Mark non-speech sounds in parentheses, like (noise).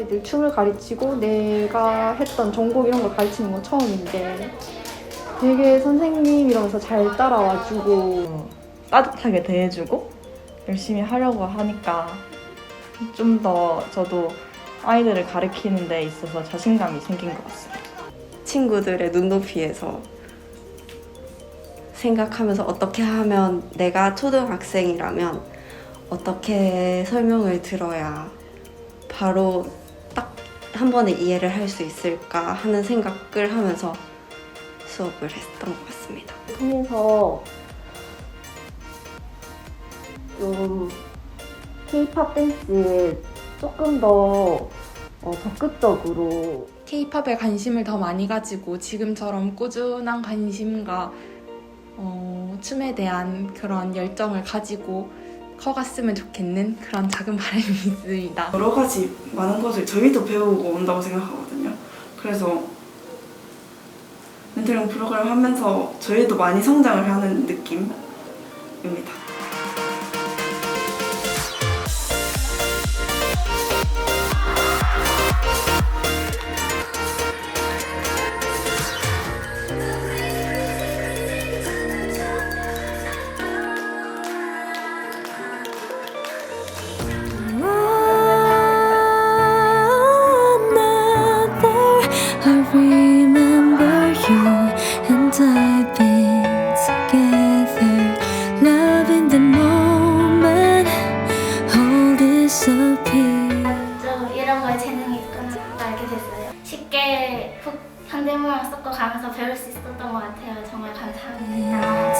아이들 춤을 가르치고 내가 했던 전곡 이런 걸 가르치는 건 처음인데 되게 선생님 이러면서 잘 따라와주고 따뜻하게 대해주고 열심히 하려고 하니까 좀 더 저도 아이들을 가르치는 데 있어서 자신감이 생긴 것 같습니다. 친구들의 눈높이에서 생각하면서 어떻게 하면 내가 초등학생이라면 어떻게 설명을 들어야 바로 딱 한 번에 이해를 할 수 있을까 하는 생각을 하면서 수업을 했던 것 같습니다. 통해서 좀 K-팝 댄스에 조금 더 어, 적극적으로 K-팝에 관심을 더 많이 가지고 지금처럼 꾸준한 관심과 어, 춤에 대한 그런 열정을 가지고 커갔으면 좋겠는 그런 작은 바람이 (laughs) 있습니다. 여러 가지 많은 것을 저희도 배우고 온다고 생각하거든요. 그래서 멘토링 프로그램 하면서 저희도 많이 성장을 하는 느낌입니다. Remember you and I've been together, loving the moment. All disappear. 좀 이런 거에 재능이 있구나 알게 됐어요. 쉽게 훅 현대무용 섞어 가면서 배울 수 있었던 것 같아요. 정말 감사합니다.